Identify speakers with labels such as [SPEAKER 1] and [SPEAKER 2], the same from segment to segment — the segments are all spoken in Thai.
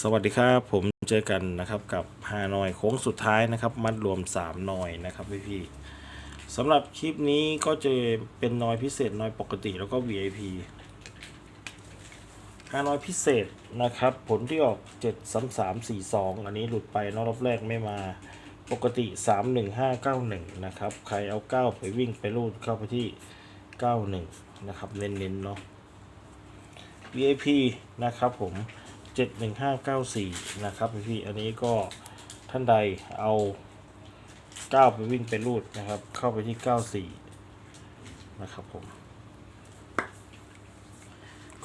[SPEAKER 1] สวัสดีครับผมเจอกันนะครับกับฮานอยโค้งสุดท้ายนะครับ มัดรวม3นอยนะครับพี่พี่ๆสำหรับคลิปนี้ก็จะเป็นนอยพิเศษนอยปกติแล้วก็ VIP ฮานอยพิเศษนะครับผลที่ออก 7 3 3 4 2 อันนี้หลุดไปนอกรอบแรกไม่มาปกติ 3 1 5 9 1 นะครับ ใครเอา 9 ไปวิ่งไปรูดเข้าไปที่ 91 นะครับ เน้นๆเนาะ VIP นะครับผม 71594 นะครับพี่อันนี้ก็ท่านใดเอา 9 ไปวิ่งไปรูดนะครับ เข้าไปที่ 94 นะครับผม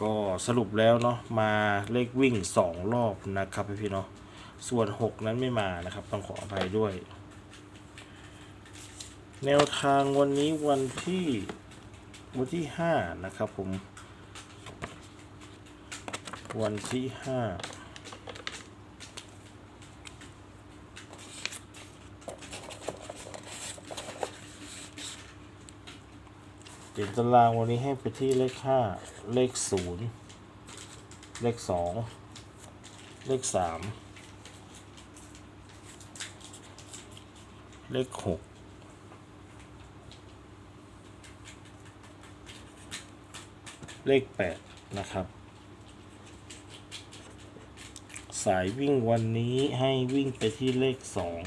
[SPEAKER 1] ก็สรุปแล้วเนาะมาเลขวิ่ง 2 รอบนะครับพี่เนาะส่วน 6 นั้นไม่มานะครับ ต้องขออภัยด้วย แนวทางวันนี้วันที่วันที่ 5 นะครับผม วันที่ห้าเด่นตารางวันนี้ให้ไปที่เลขห้าเลขศูนย์เลขสองเลขสามเลขหกเลขแปดนะครับ สายวิ่งวันนี้ให้วิ่งไปที่เลขสอง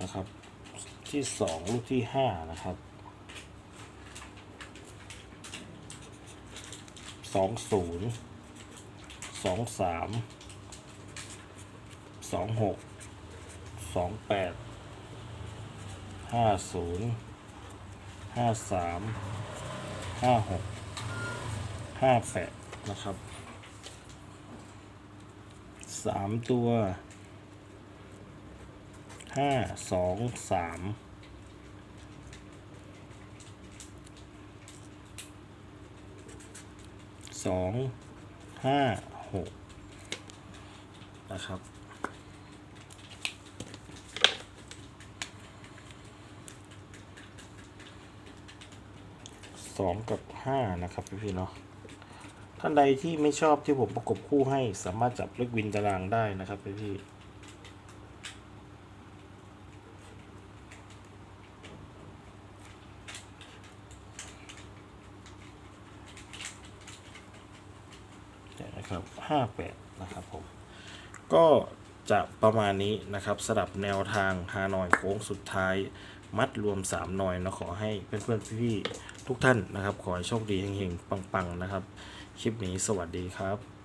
[SPEAKER 1] นะครับ ที่สองลูกที่ห้านะครับสองศูนย์สองสามสองหกสองแปดห้าศูนย์ห้าสามห้าหก ห้าแปดนะครับสามตัวห้าสองสามสองห้าหกนะครับสองกับห้านะครับพี่ๆเนาะ ท่านใดที่ไม่ชอบที่ผมประกบคู่ให้สามารถจับเลขวินตารางได้นะครับพี่พี่เนี่ยนะครับห้าแปดนะครับผม ก็ จะประมาณนี้นะครับสำหรับแนวทางฮานอยโค้งสุดท้าย มัดรวม 3 หน่อยนะขอให้เพื่อนๆพี่ๆทุกท่านนะครับ ขอให้โชคดีเฮงๆ ปังๆ นะครับ คลิปนี้สวัสดีครับ